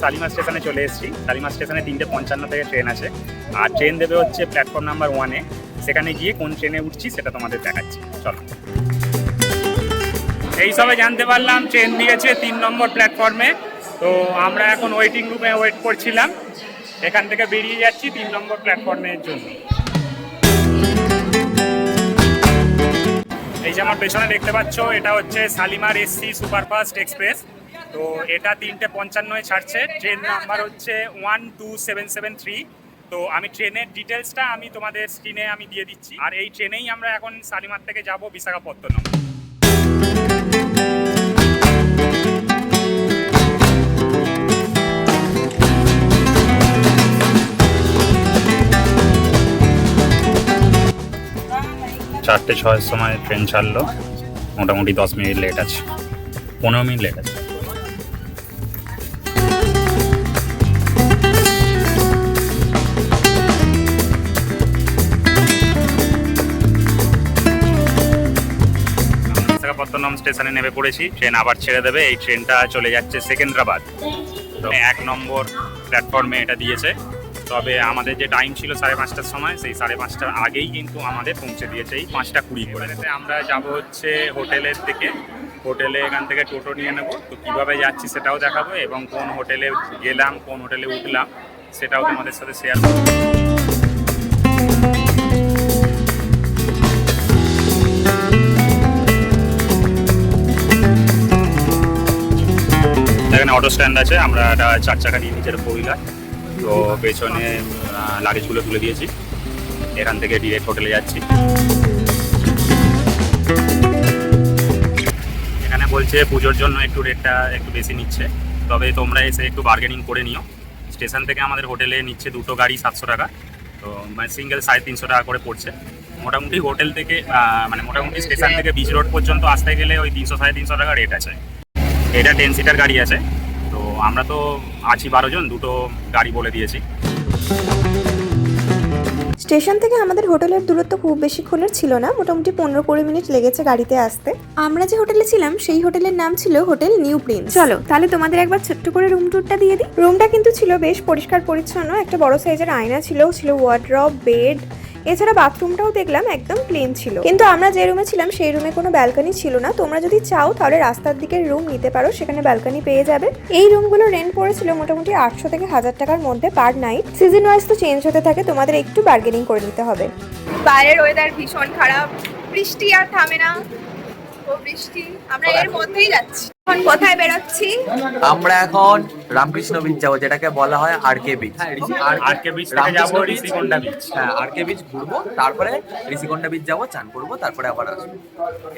শালিমার স্টেশনে চলে এসেছি। শালিমার স্টেশনে তিনটে পঞ্চান্ন থেকে ট্রেন আছে। আর ট্রেন দেবে হচ্ছে প্ল্যাটফর্ম নাম্বার ওয়ানে সেখানে গিয়ে কোন ট্রেনে উঠছি সেটা তোমাদের দেখাচ্ছি। চলো। এই সবে জানতে পারলাম ট্রেন দিয়েছে তিন নম্বর প্ল্যাটফর্মে তো আমরা এখন ওয়েটিং রুমে ওয়েট করছিলাম। এখান থেকে বেরিয়ে যাচ্ছি তিন নম্বর প্ল্যাটফর্মের জন্য। এই যে আমার পেছনে দেখতে পাচ্ছ, এটা হচ্ছে শালিমার এসসি সুপারফাস্ট এক্সপ্রেস। তো এটা তিনটে পঞ্চান্নয় ছাড়ছে। ট্রেন নাম্বার হচ্ছে one two seven seven three তো আমি ট্রেনের ডিটেলসটা আমি তোমাদের স্ক্রিনে আমি দিয়ে দিচ্ছি। আর এই ট্রেনেই আমরা এখন শালিমার থেকে যাব বিশাখাপত্তনম। চারটে ছয়ের সময় ট্রেন ছাড়লো। মোটামুটি দশ মিনিট লেট আছে। পনেরো মিনিট লেট আছে। বিশাখাপত্তনম স্টেশনে নেমে পড়েছি। ট্রেন আবার ছেড়ে দেবে, এই ট্রেনটা চলে যাচ্ছে সেকেন্দ্রাবাদ। তো এক নম্বর প্ল্যাটফর্মে এটা দিয়েছে। তবে আমাদের যে টাইম ছিল সাড়ে পাঁচটার সময়, সেই সাড়ে পাঁচটার আগেই কিন্তু আমাদের পৌঁছে দিয়েছে এই পাঁচটা কুড়ি করে। আমরা যাব হচ্ছে হোটেলের থেকে হোটেলে এখান থেকে টোটো নিয়ে নেব। তো কীভাবে যাচ্ছি সেটাও দেখাবো এবং কোন হোটেলে গেলাম, কোন হোটেলে উঠলাম, সেটাও তোমাদের সাথে শেয়ার করব। এখানে অটো স্ট্যান্ড আছে, আমরা একটা চার চাকা নিয়ে নিচের ফোর হুইলার তো পেছনে লাগেজগুলো তুলে দিয়েছি। এখান থেকে ডিরেক্ট হোটেলে যাচ্ছি। এখানে বলছে পুজোর জন্য একটু রেটটা একটু বেশি নিচ্ছে। তবে তোমরা এসে একটু বার্গেনিং করে নিও। স্টেশন থেকে আমাদের হোটেলে নিচ্ছে দুটো গাড়ি সাতশো টাকা। তো মানে সিঙ্গেল সাড়ে তিনশো টাকা করে পড়ছে। মোটামুটি হোটেল থেকে মানে মোটামুটি স্টেশন থেকে বিচ রোড পর্যন্ত আসতে গেলে ওই তিনশো সাড়ে তিনশো টাকা রেট আছে। এটা টেন সিটার গাড়ি আছে। আমরা তো আছি বারো জন দুটো গাড়ি বলে দিয়েছি। স্টেশন থেকে আমাদের হোটেলের দূরত্ব খুব বেশিক্ষণের ছিল না মোটামুটি পনেরো কুড়ি মিনিট লেগেছে গাড়িতে আসতে। আমরা যে হোটেলে ছিলাম সেই হোটেলের নাম ছিল হোটেল নিউ প্রিন্স। চলো তাহলে তোমাদের একবার ছোট্ট করে রুম টুরটা দিয়ে দিই। রুমটা কিন্তু ছিল বেশ পরিষ্কার পরিচ্ছন্ন একটা বড় সাইজের আয়না ছিল ছিল ওয়ার্ড্রপ বেড এছাড়া বাথরুমটাও দেখলাম একদম প্লেন ছিল। কিন্তু আমরা যে রুমে ছিলাম, সেই রুমে কোনো ব্যালকানি ছিল না। তোমরা যদি চাও, তাহলে রাস্তার দিকের রুম নিতে পারো, সেখানে ব্যালকানি পেয়ে যাবে। এই রুমগুলো রেন্ট পড়েছিল মোটামুটি আটশো থেকে হাজার টাকার মধ্যে পার নাইট সিজন ওয়াইজ তো চেঞ্জ হতে থাকে, তোমাদের একটু বার্গেনিং করে নিতে হবে। বাইরের ওয়েদার ভীষণ খারাপ, বৃষ্টি আর থামে না। বৃষ্টি। আমরা এর মধ্যেই যাচ্ছি। এখন কোথায় বেরোচ্ছি? আমরা এখন রামকৃষ্ণ বিচ যাব যেটাকে বলা হয় আর কে বিচ আর কে বিচ থেকে যাব ঋষিকোন্ডা বিচ হ্যাঁ আর কে বিচ ঘুরবো তারপরে ঋষিকোন্ডা বিচ যাব চান করব তারপরে আবার আসব।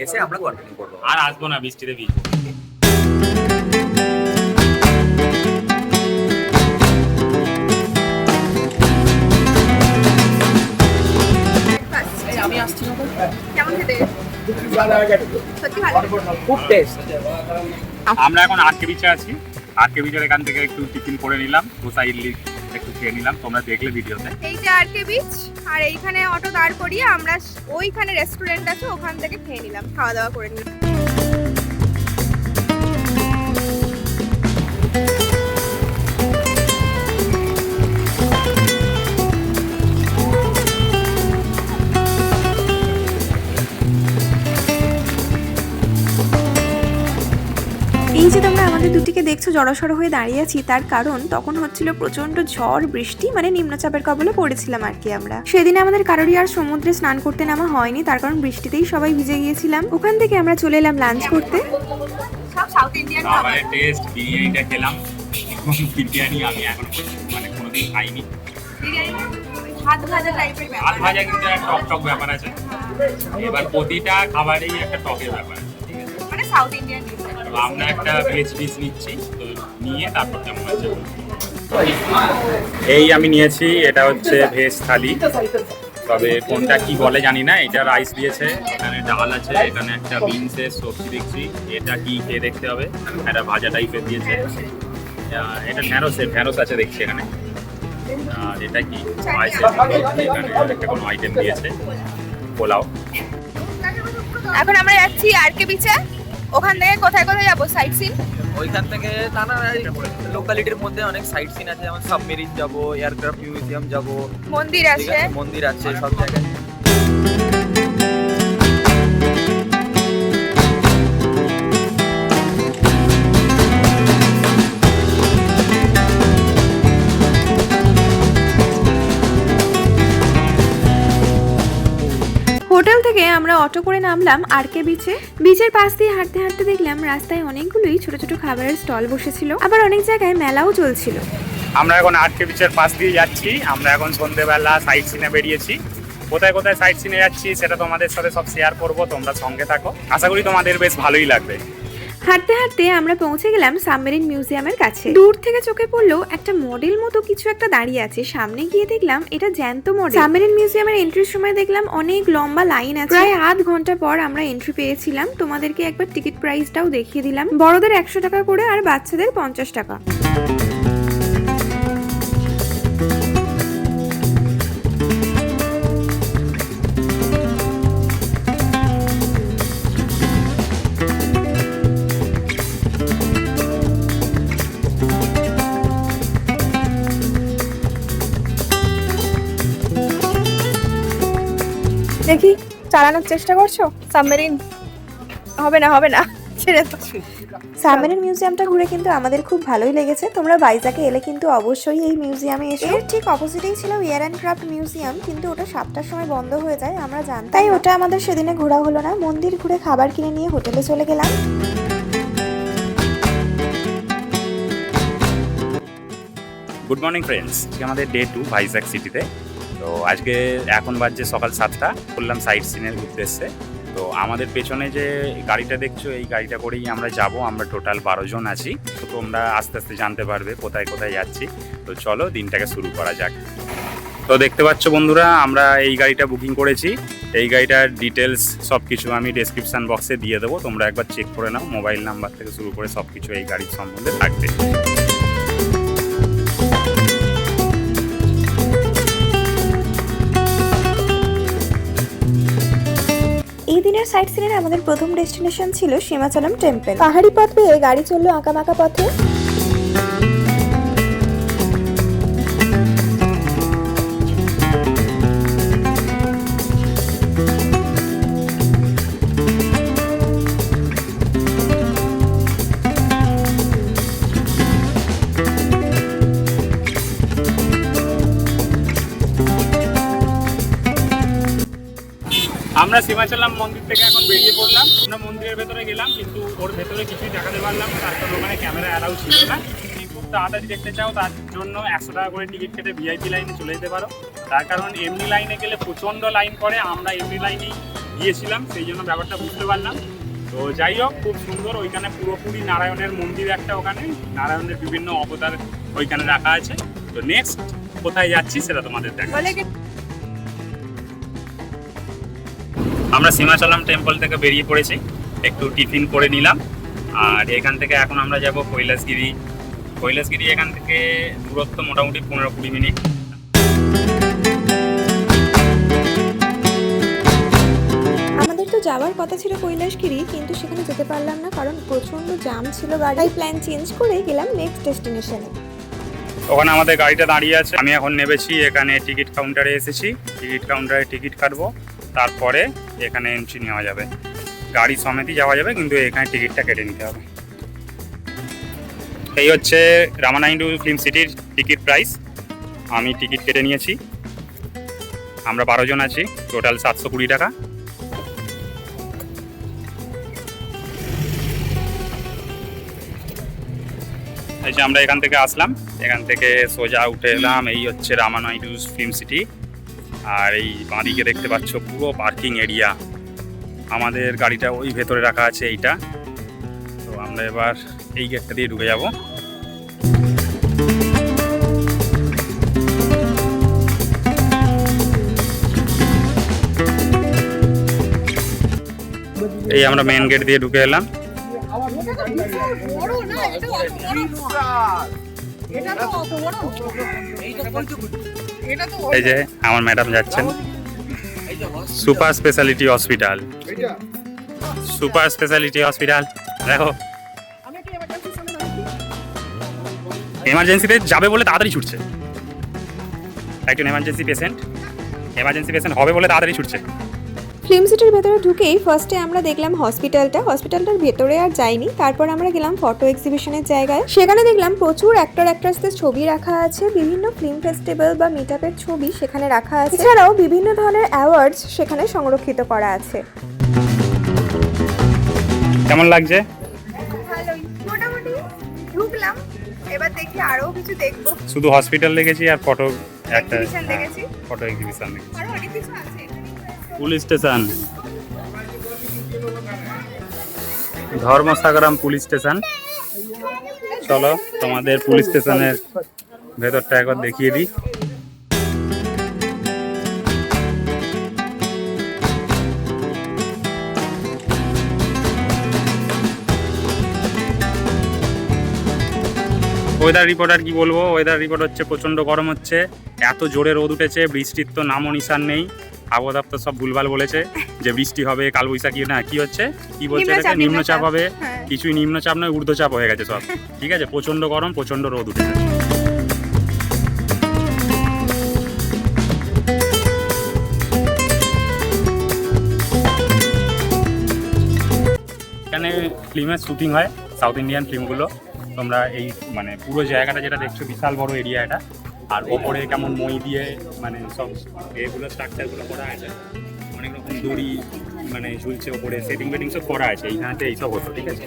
এসে আমরা কন্টিনিউ করব। আর আসব না বৃষ্টিতে বিচ আমি আসছি কেমন খেতে? খুব টেস্ট আমরা এখন আটকে বিচে আছি। আটকে বিচের এখান থেকে একটু টিফিন করে নিলাম দোসা ইডলি একটু খেয়ে নিলাম। তোমরা দেখলে ভিডিওতে। এই যে আটকে বিচ আর এইখানে অটো দাঁড় করিয়ে আমরা ওইখানে রেস্টুরেন্ট আছে ওখান থেকে খেয়ে নিলাম খাওয়া দাওয়া করে নিলাম। আমাদের দেখছ জড়সড় হয়ে দাঁড়িয়ে আছি তার কারণ তখন হচ্ছিল প্রচণ্ড ঝড় বৃষ্টি মানে নিম্নচাপের কবলে পড়েছিলাম আর কি আমরা। সেদিন আমাদের কারোরই আর সমুদ্রে স্নান করতে নামা হয়নি তার কারণ বৃষ্টিতেই সবাই ভিজে গিয়েছিলাম। ওখান থেকে আমরা চলে এলাম লাঞ্চ করতে। সব সাউথ ইন্ডিয়ান খাবারের টেস্ট বিরিয়ানিটা খেলাম। বিরিয়ানি আমি এখন মানে কোনোদিন খাইনি। বিরিয়ানি ভাজা টাইপের আল ভাজা কিন্তু একটা টক টক ব্যাপার আছে। এবার প্রতিটা খাবারেই একটা টকের ব্যাপার আছে। মানে সাউথ ইন্ডিয়ান আমরা একটা ভেজ ডিশ নিচ্ছি, তো নিয়ে তারপর কেমন আছে এই আমি নিয়েছি, এটা হচ্ছে ভেজ থালি। তবে কোনটা কি বলে জানি না, এটা রাইস দিয়েছে, এখানে ডাল আছে, এখানে একটা বিনসের সবজি দেখছি, এটা কি খেয়ে দেখতে হবে একটা ভাজা টাইপের দিয়েছে। এটা ঢ্যাঁড়সের ঢ্যাঁড়স আছে দেখছি এখানে। আর এটা কি? এখানে একটা কোনো আইটেম দিয়েছে, পোলাও। এখন আমরা যাচ্ছি আর কে বিচে ওখান থেকে কোথায় কোথায় যাব? সাইট সিন ওইখান থেকে নানা লোকালিটির মধ্যে অনেক সাইট সিন আছে যেমন সাবমেরিন যাব এয়ারক্রাফট মিউজিয়াম যাব। মন্দির আছে। মন্দির আছে সব জায়গায়। আমরা অটো করে নামলাম আরকে বিচে বিচের পাশ দিয়ে হাঁটতে হাঁটতে দেখলাম রাস্তায় অনেকগুলোই ছোট ছোট খাবারের স্টল বসেছিল। আবার অনেক জায়গায় মেলাও চলছিল। আমরা এখন আরকে বিচের পাশ দিয়ে যাচ্ছি। আমরা এখন সন্ধেবেলা সাইট সিনে বেরিয়েছি। কোথায় কোথায় সাইট সিনে যাচ্ছি সেটা তোমাদের সাথে সব শেয়ার করব তোমরা সঙ্গে থাকো। আশা করি তোমাদের বেশ ভালোই লাগবে। হাঁটতে হাঁটতে আমরা পৌঁছে গেলাম সাবমেরিন মিউজিয়ামের কাছে। দূর থেকে চোখে পড়ল একটা মডেল মতো কিছু একটা দাঁড়িয়ে আছে। সামনে গিয়ে দেখলাম এটা জ্যান্ত মডেল। সাবমেরিন মিউজিয়ামের এন্ট্রির সময় দেখলাম অনেক লম্বা লাইন আছে। প্রায় আধ ঘণ্টা পর আমরা এন্ট্রি পেয়েছিলাম। তোমাদেরকে একবার টিকিট প্রাইসটাও দেখিয়ে দিলাম। বড়দের একশো টাকা করে আর বাচ্চাদের পঞ্চাশ টাকা। চালানোর চেষ্টা করছ? সাবমেরিন হবে না হবে না ছেড়ে দাও। সাবমেরিন মিউজিয়ামটা ঘুরে কিন্তু আমাদের খুব ভালোই লেগেছে। তোমরা বাইজাকে এলে কিন্তু অবশ্যই এই মিউজিয়ামে এসে। এর ঠিক অপোজিটেই ছিল এয়ার অ্যান্ড ক্রাফট মিউজিয়াম কিন্তু ওটা সাতটার সময় বন্ধ হয়ে যায় আমরা জানতাম তাই ওটা আমাদের সেদিনে ঘোরা হলো না। মন্দির ঘুরে খাবার কিনে নিয়ে হোটেলে চলে গেলাম। গুড মর্নিং ফ্রেন্ডস আমাদের ডে টু ভাইজ্যাক সিটিতে তো আজকে এখন বাজছে সকাল সাতটা করলাম সাইট সিনের উদ্দেশ্যে। তো আমাদের পেছনে যে গাড়িটা দেখছ, এই গাড়িটা করেই আমরা যাব, আমরা টোটাল বারো জন আছি। তো তোমরা আস্তে আস্তে জানতে পারবে কোথায় কোথায় যাচ্ছি। তো চলো দিনটাকে শুরু করা যাক। তো দেখতে পাচ্ছ বন্ধুরা, আমরা এই গাড়িটা বুকিং করেছি। এই গাড়িটার ডিটেলস সব কিছু আমি ডেসক্রিপশন বক্সে দিয়ে দেবো। তোমরা একবার চেক করে নাও মোবাইল নাম্বার থেকে শুরু করে সব কিছু এই গাড়ির সম্বন্ধে থাকবে। দিনের সাইট সিনের আমাদের প্রথম ডেস্টিনেশন ছিল সীমাচলম টেম্পল। পাহাড়ি পথ পেয়ে গাড়ি চলল আঁকা মাকা পথে। আমরা সীমাচলাম মন্দির থেকে এখন বেরিয়ে পড়লাম। আমরা মন্দিরের ভেতরে গেলাম, কিন্তু ওর ভেতরে কিছুই দেখাতে পারলাম তার কারণ ওখানে ক্যামেরা অ্যালাউ ছিল না। তাড়াতাড়ি দেখতে চাও, তার জন্য একশো টাকা করে টিকিট কেটে ভিআইপি লাইনে চলে যেতে পারো। তার কারণ এমনি লাইনে গেলে প্রচণ্ড লাইন পড়ে, আমরা এমনি লাইনেই গিয়েছিলাম, সেই জন্য ব্যাপারটা বুঝতে পারলাম। তো যাই হোক, খুব সুন্দর, ওইখানে পুরোপুরি নারায়ণের মন্দির একটা ওখানে, নারায়ণের বিভিন্ন অবতার ওইখানে রাখা আছে। তো নেক্সট কোথায় যাচ্ছি সেটা তোমাদের দেখা আমরা সীমাচলাম টেম্পল থেকে বেরিয়ে পড়েছি। একটু টিফিন করে নিলাম। আর এখান থেকে এখন আমরা যাব কৈলাসগিরি। কৈলাসগিরি এখান থেকে দূরত্ব মোটামুটি পনেরো কুড়ি মিনিট। আমাদের তো যাওয়ার কথা ছিল কৈলাসগিরি কিন্তু সেখানে যেতে পারলাম না কারণ প্রচণ্ড জাম ছিল গাড়ি। প্ল্যান চেঞ্জ করে গেলাম নেক্সট ডেস্টিনেশনে ওখানে আমাদের গাড়িটা দাঁড়িয়ে আছে। আমি এখন নেবেছি এখানে টিকিট কাউন্টারে এসেছি। টিকিট কাউন্টারে টিকিট কাটবো। তারপরে এখানে এন্ট্রি নেওয়া যাবে। গাড়ি সমেতই যাওয়া যাবে, কিন্তু এখানে টিকিটটা কেটে নিতে হবে। এই হচ্ছে রামানাইডু ফিল্ম সিটির টিকিট প্রাইস। আমি টিকিট কেটে নিয়েছি। আমরা বারো জন আছি, টোটাল সাতশো কুড়ি টাকা। এই যে আমরা এখান থেকে আসলাম, এখান থেকে সোজা উঠে এলাম, এই হচ্ছে রামানাইডু ফিল্ম সিটি। আর এই বাঁদিকে দেখতে পাচ্ছ পুরো পার্কিং এরিয়া। আমাদের গাড়িটা ওই ভেতরে রাখা আছে এইটা। তো আমরা এবার এই গেটটা দিয়ে ঢুকে যাব। এই আমরা মেন গেট দিয়ে ঢুকে এলাম। বড় না এটা অত বড় এটা তো অত বড়। এটা তো এই যে আমার ম্যাডাম যাচ্ছেন। Super speciality hospital. Super speciality hospital. দেখো। এমার্জেন্সিতে যাবে বলে তাড়াতাড়ি ছুটছে। একজন এমার্জেন্সি পেশেন্ট এমার্জেন্সি পেশেন্ট হবে বলে তাড়াতাড়ি ছুটছে। ফিল্ম সিটির ভেতরে ঢুকেই ফার্স্টে আমরা দেখলাম হসপিটালটা হসপিটালটার ভেতরে আর যাইনি। তারপর আমরা গেলাম ফটো এক্সিবিশনের জায়গায়। সেখানে দেখলাম প্রচুর অ্যাক্টর অ্যাক্ট্রেসদের ছবি রাখা আছে। বিভিন্ন ফিল্ম ফেস্টিভ্যাল বা মিট ছবি সেখানে রাখা আছে। এছাড়াও বিভিন্ন ধরনের অ্যাওয়ার্ডস সেখানে সংরক্ষিত করা আছে। কেমন লাগছে? ভালোই। মোটামুটি ঢুকলাম। এবার দেখি আরও কিছু দেখব। শুধু হসপিটাল দেখেছি আর ফটো একটা ফটো এক্সিবিশন দেখেছি। আরও অনেক কিছু আছে। Police station. Dharmasagaram police station. চলো তোমাদের পুলিশ স্টেশনের ভেতরটা একবার দেখিয়ে দিই। ওয়েদার রিপোর্ট আর কি বলব? ওয়েদার রিপোর্ট হচ্ছে, প্রচণ্ড গরম হচ্ছে। এত জোরে রোদ উঠেছে, বৃষ্টির তো নামও নিশান নেই। আবহাওয়া দপ্তর সব ভুলভাল বলেছে যে বৃষ্টি হবে কালবৈশাখী না কি হচ্ছে? কি বলছে নিম্নচাপ, এটাকে? নিম্নচাপ নিম্নচাপ। হবে। হ্যাঁ। কিছুই নিম্নচাপ নয় ঊর্ধ্বচাপ হয়ে গেছে সব। ঠিক আছে? প্রচণ্ড গরম প্রচণ্ড রোদ উঠেছে এখানে ফিল্মের শুটিং হয় সাউথ ইন্ডিয়ান ফিল্মগুলো। তোমরা এই মানে পুরো জায়গাটা যেটা দেখছ বিশাল বড় এরিয়া এটা। আর ওপরে কেমন মই দিয়ে মানে সব এগুলো স্ট্রাকচারগুলো করা আছে। অনেক রকম দড়ি মানে ঝুলছে ওপরে সেটিং বেটিং সব করা আছে এইখানেতে এইসব হতো ঠিক আছে?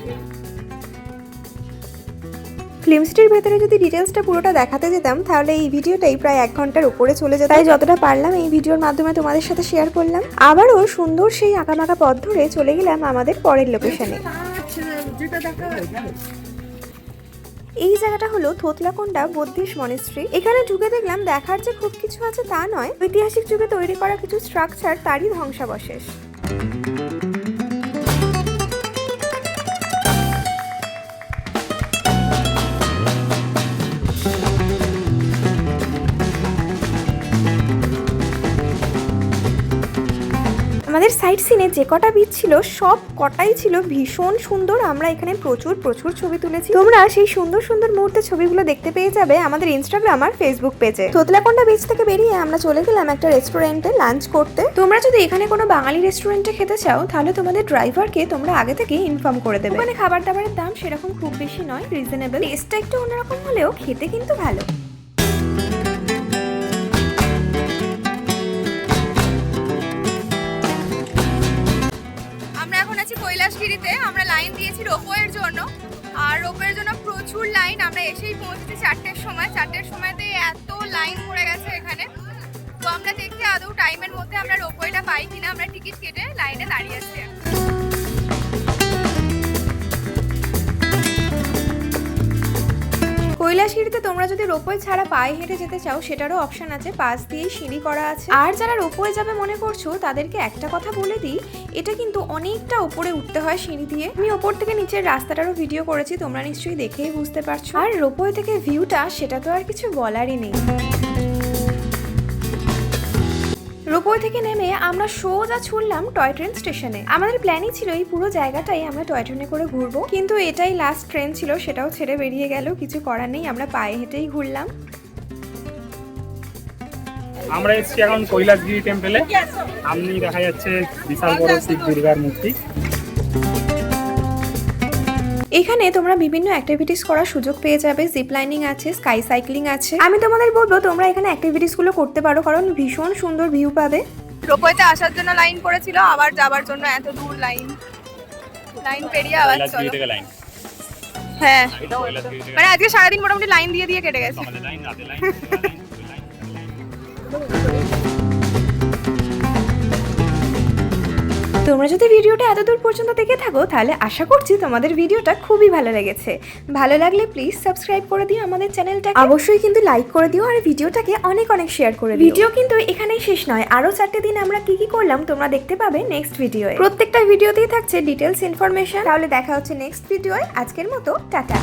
ফিল্ম সিটির ভেতরে যদি ডিটেলসটা পুরোটা দেখাতে যেতাম তাহলে এই ভিডিওটাই প্রায় এক ঘণ্টার উপরে চলে যেত। তাই যতটা পারলাম এই ভিডিওর মাধ্যমে তোমাদের সাথে শেয়ার করলাম। আবারও সুন্দর সেই আঁকামাকা পথ ধরে চলে গেলাম আমাদের পরের লোকেশনে এই জায়গাটা হলো থোতলাকোন্ডা বৌদ্ধিস্ট মনেস্ট্রি এখানে ঢুকে দেখলাম দেখার যে খুব কিছু আছে তা নয়, ঐতিহাসিক যুগে তৈরি করা কিছু স্ট্রাকচার তারই ধ্বংসাবশেষ। সাইট সিনে যে কটা বিচ ছিল, সব কটাই ছিল ভীষণ সুন্দর। আমরা এখানে প্রচুর প্রচুর ছবি তুলেছি। তোমরা সেই সুন্দর সুন্দর মুহূর্তে ছবিগুলো দেখতে পেয়ে যাবে আমাদের ইনস্টাগ্রাম আর ফেসবুক পেজে তোতলাকোন্ডা বিচ থেকে বেরিয়ে আমরা চলে গেলাম একটা রেস্টুরেন্টে লাঞ্চ করতে। তোমরা যদি এখানে কোনো বাঙালি রেস্টুরেন্টে খেতে চাও, তাহলে তোমাদের ড্রাইভারকে তোমরা আগে থেকে ইনফর্ম করে দেবে। মানে খাবার দাবারের দাম সেরকম খুব বেশি নয় রিজনেবল টেস্টটা একটু অন্যরকম হলেও খেতে কিন্তু ভালো। লাইন দিয়েছি রোপওয়ের জন্য। আর রোপওয়ের জন্য প্রচুর লাইন আমরা এসেই পৌঁছেছি চারটের সময়। চারটের সময়তে এত লাইন পড়ে গেছে এখানে। তো আমরা দেখছি আদৌ টাইমের মধ্যে আমরা রোপওয়েটা পাই কিনা। আমরা টিকিট কেটে লাইনে দাঁড়িয়ে আছি। কৈলাসগিরিতে তোমরা যদি রোপওয়ে ছাড়া পায়ে হেঁটে যেতে চাও, সেটারও অপশন আছে। পাশ দিয়েই সিঁড়ি করা আছে। আর যারা রোপওয়ে যাবে মনে করছ, তাদেরকে একটা কথা বলে দিই, এটা কিন্তু অনেকটা উপরে উঠতে হয় সিঁড়ি দিয়ে। আমি ওপর থেকে নিচের রাস্তাটারও ভিডিও করেছি, তোমরা নিশ্চয়ই দেখেই বুঝতে পারছ। আর রোপওয়ে থেকে ভিউটা সেটা তো আর কিছু বলারই নেই। রোপওয়ে থেকে নেমে আমরা সোজা ছুটলাম টয় ট্রেন স্টেশনে। আমাদের প্ল্যানই ছিল এই পুরো জায়গাটাই আমরা টয় ট্রেনে করে ঘুরবো। কিন্তু এটাই লাস্ট ট্রেন ছিল, সেটাও ছেড়ে বেরিয়ে গেল, কিছু করার নেই, আমরা পায়ে হেঁটেই ঘুরলাম। আমরা এসেছি এখন কৈলাসগিরি টেম্পলে আপনি দেখা যাচ্ছে বিশাল বড় শিব দুর্গার মূর্তি। এখানে তোমরা বিভিন্ন অ্যাক্টিভিটিস করার সুযোগ পেয়ে যাবে। জিপ লাইনিং আছে স্কাই সাইক্লিং আছে। আমি তোমাদের বলব তোমরা এখানে অ্যাক্টিভিটিসগুলো করতে পারো কারণ ভীষণ সুন্দর ভিউ পাবে। রোপওয়েতে আসার জন্য লাইন পড়েছিল আবার যাবার জন্য এত দূর লাইন লাইন পেরিয়ে আবার চলো। লাইন হ্যাঁ। মানে আজকে সারাদিন মোটামুটি লাইন দিয়ে দিয়ে কেটে গেছে। তোমরা যদি ভিডিওটা এত দূর পর্যন্ত দেখে থাকো তাহলে আশা করছি তোমাদের ভিডিওটা খুবই ভালো লেগেছে। ভালো লাগলে প্লিজ সাবস্ক্রাইব করে দিও আমাদের চ্যানেলটা অবশ্যই কিন্তু লাইক করে দিও আর ভিডিওটাকে অনেক অনেক শেয়ার করে দিও। ভিডিও কিন্তু এখানেই শেষ নয় আরও চারটে দিন আমরা কি কি করলাম তোমরা দেখতে পাবে নেক্সট ভিডিওয়ে প্রত্যেকটা ভিডিওতেই থাকছে ডিটেলস ইনফরমেশন তাহলে দেখা হচ্ছে নেক্সট ভিডিওয়ে আজকের মতো টাটা।